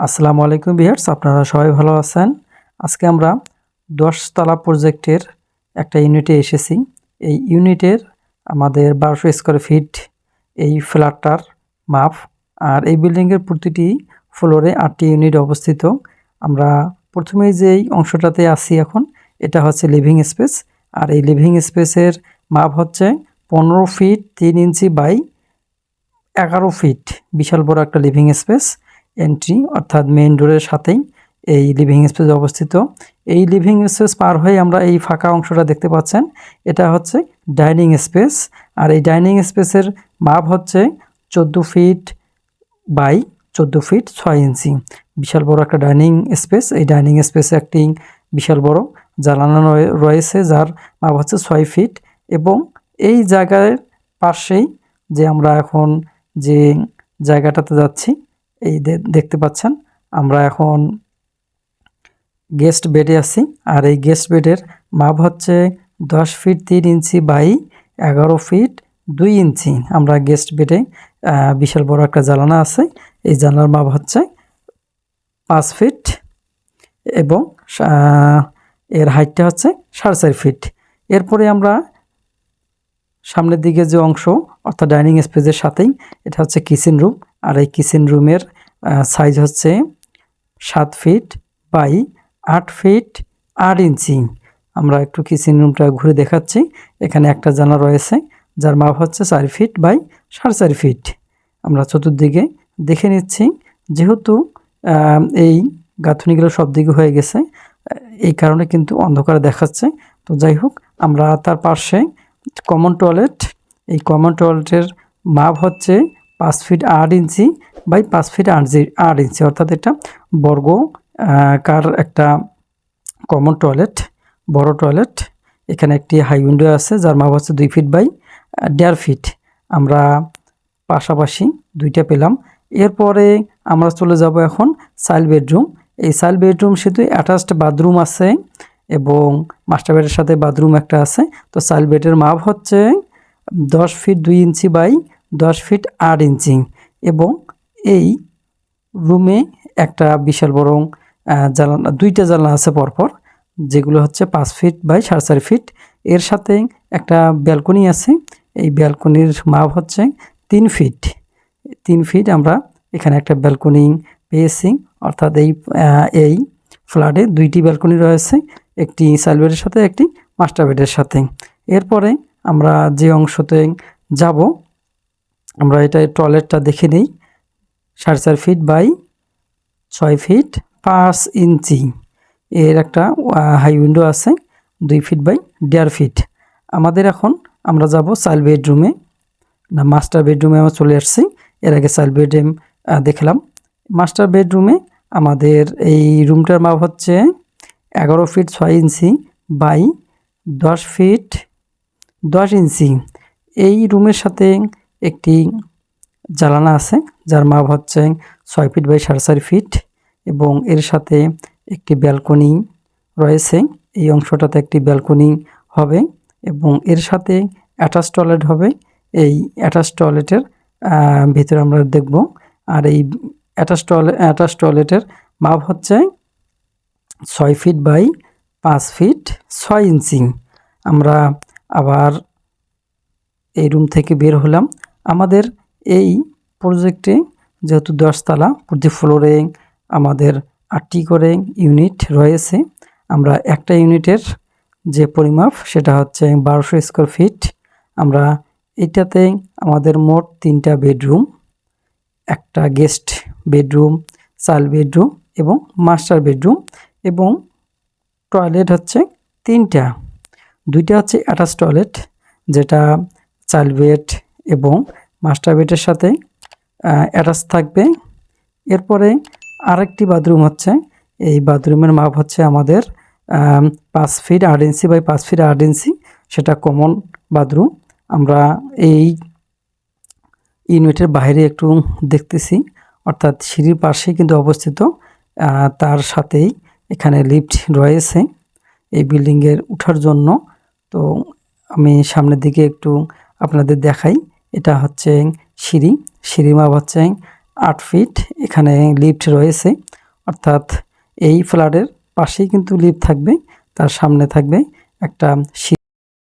আসসালামু আলাইকুম বিহার্স আপনারা সবাই ভালো আছেন? আজকে আমরা দশতলা প্রজেক্টের একটা ইউনিটে এসেছি। এই ইউনিটের আমাদের বারোশো স্কোয়ার ফিট এই ফ্ল্যাটটার মাপ, আর এই বিল্ডিংয়ের প্রতিটি ফ্লোরে আটটি ইউনিট অবস্থিত। আমরা প্রথমেই যেই অংশটাতে আসি এখন, এটা হচ্ছে লিভিং স্পেস আর এই লিভিং স্পেসের মাপ হচ্ছে পনেরো ফিট তিন ইঞ্চি বাই এগারো ফিট বিশাল বড় একটা লিভিং স্পেস এন্ট্রি অর্থাৎ মেইন ডোরের সাথেই এই লিভিং স্পেস অবস্থিত। এই লিভিং স্পেস পার হয়ে আমরা এই ফাঁকা অংশটা দেখতে পাচ্ছেন। এটা হচ্ছে ডাইনিং স্পেস আর এই ডাইনিং স্পেসের মাপ হচ্ছে চোদ্দ ফিট বাই চোদ্দ ফিট ছয় ইঞ্চি। বিশাল বড় একটা ডাইনিং স্পেস এই ডাইনিং স্পেসে একটি বিশাল বড় জ্বালানো রয়ে- রয়েছে যার মাপ হচ্ছে ছয় ফিট এবং এই জায়গার পাশেই যে আমরা এখন যে জায়গাটাতে যাচ্ছি এই দেখতে পাচ্ছেন? আমরা এখন গেস্ট বেডে আছি। আর এই গেস্ট বেডের মাপ হচ্ছে দশ ফিট তিন ইঞ্চি বাই এগারো ফিট দুই ইঞ্চি। আমরা গেস্ট বেডে বিশাল বড় একটা জানালা আছে। এই জানালার মাপ হচ্ছে পাঁচ ফিট এবং এর হাইটটা হচ্ছে সাড়ে চার ফিট। এরপরে আমরা সামনের দিকে যে অংশ, অর্থাৎ ডাইনিং স্পেসের সাথেই, এটা হচ্ছে কিচেন রুম। আর এই কিচেন রুমের সাইজ হচ্ছে সাত ফিট বাই আট ফিট আট ইঞ্চি আমরা একটু কিচেন রুমটা ঘুরে দেখাচ্ছি। এখানে একটা জানলা রয়েছে, যার মাপ হচ্ছে চার ফিট বাই সাড়ে চার ফিট আমরা চতুর্দিকে দেখে নিচ্ছি, যেহেতু এই গাঁথনিগুলো সব দিকে হয়ে গেছে, এই কারণে কিন্তু অন্ধকারে দেখাচ্ছে। তো যাই হোক, আমরা তার পাশে কমন টয়লেট এই কমন টয়লেটের মাপ হচ্ছে পাঁচ ফিট আট ইঞ্চি বাই পাঁচ ফিট আট আট ইঞ্চি। অর্থাৎ এটা বর্গ কার একটা কমন টয়লেট বড় টয়লেট এখানে একটি হাই উইন্ডো আছে, যার মাপ হচ্ছে দুই ফিট বাই দেড় ফিট। আমরা পাশাপাশি দুইটা পেলাম। এরপরে আমরা চলে যাব এখন সাইল বেডরুম। এই সাইল বেডরুম শুধু অ্যাটাচড বাথরুম আছে এবং মাস্টার বেডের সাথে বাথরুম একটা আছে। তো সাইল বেডের মাপ হচ্ছে দশ ফিট দুই ইঞ্চি বাই দশ ফিট আট ইঞ্চি এবং এই রুমে একটা বিশাল বড় জানালা, দুইটা জানলা আছে পরপর, যেগুলো হচ্ছে পাঁচ ফিট বাই সাড়ে চার ফিট। এর সাথে একটা ব্যালকনি আছে, এই ব্যালকনির মাপ হচ্ছে তিন ফিট। তিন ফিট আমরা এখানে একটা ব্যালকনি পেয়েছি, অর্থাৎ এই এই ফ্ল্যাটে দুইটি ব্যালকনি রয়েছে, একটি সাইল বেডের সাথে, একটি মাস্টার বেডের সাথে। এরপরে আমরা যে অংশতে যাব আমরা এটা টয়লেটটা দেখে নিই। সাড়ে চার ফিট বাই ছয় ফিট পাঁচ ইঞ্চি এর একটা হাই উইন্ডো আছে, দুই ফিট বাই দেড় ফিট আমাদের এখন আমরা যাব চাইল্ড বেডরুমে না মাস্টার বেডরুমে আমরা চলে আসছি। এর আগে চাইল্ড বেডরুম দেখলাম। মাস্টার বেডরুমে আমাদের এই রুমটার মাপ হচ্ছে এগারো ফিট ছয় ইঞ্চি বাই দশ ফিট দশ ইঞ্চি এই রুমের সাথে একটি জ্বালানা আছে, যার মাপ হচ্ছে ছয় ফিট বাই সাড়ে চার ফিট এবং এর সাথে একটি ব্যালকনি রয়েছে। এই অংশটাতে একটি ব্যালকনি হবে এবং এর সাথে অ্যাটাচ টয়লেট হবে। এই অ্যাটাচ টয়লেটের ভিতরে আমরা দেখব। আর এই অ্যাটাচ টয়লেট অ্যাটাচ টয়লেটের মাপ হচ্ছে ছয় ফিট বাই পাঁচ ফিট ছয় ইঞ্চি। আমরা আবার এই রুম থেকে বের হলাম। আমাদের এই প্রজেক্টে যেহেতু দশতলা, প্রতি ফ্লোরে আমাদের আটটি করে ইউনিট রয়েছে। আমরা একটা ইউনিটের যে পরিমাপ, সেটা হচ্ছে বারোশো স্কোয়ার ফিট আমরা এটাতে আমাদের মোট তিনটা বেডরুম একটা গেস্ট বেডরুম চাল বেডরুম এবং মাস্টার বেডরুম এবং টয়লেট হচ্ছে তিনটা। দুইটা হচ্ছে অ্যাটাচ টয়লেট যেটা চাইল্ড বেড এবং মাস্টার বেডের সাথে অ্যাটাচ থাকবে। এরপরে আরেকটি বাথরুম হচ্ছে। এই বাথরুমের মাপ হচ্ছে আমাদের পাঁচ ফিট আট ইঞ্চি বাই পাঁচ ফিট আট ইঞ্চি। সেটা কমন বাথরুম। আমরা এই ইউনিটের বাইরে একটু দেখতেছি। অর্থাৎ সিঁড়ির পাশেই কিন্তু অবস্থিত। তার সাথেই এখানে লিফট রয়েছে এই বিল্ডিংয়ের ওঠার জন্য। তো আমি সামনের দিকে একটু আপনাদের দেখাই। এটা হচ্ছে সিঁড়ি সিঁড়ি মাপ হচ্ছে আট ফিট, এখানে লিফট রয়েছে। অর্থাৎ এই ফ্ল্যাটের পাশেই কিন্তু লিফট থাকবে, তার সামনে থাকবে একটা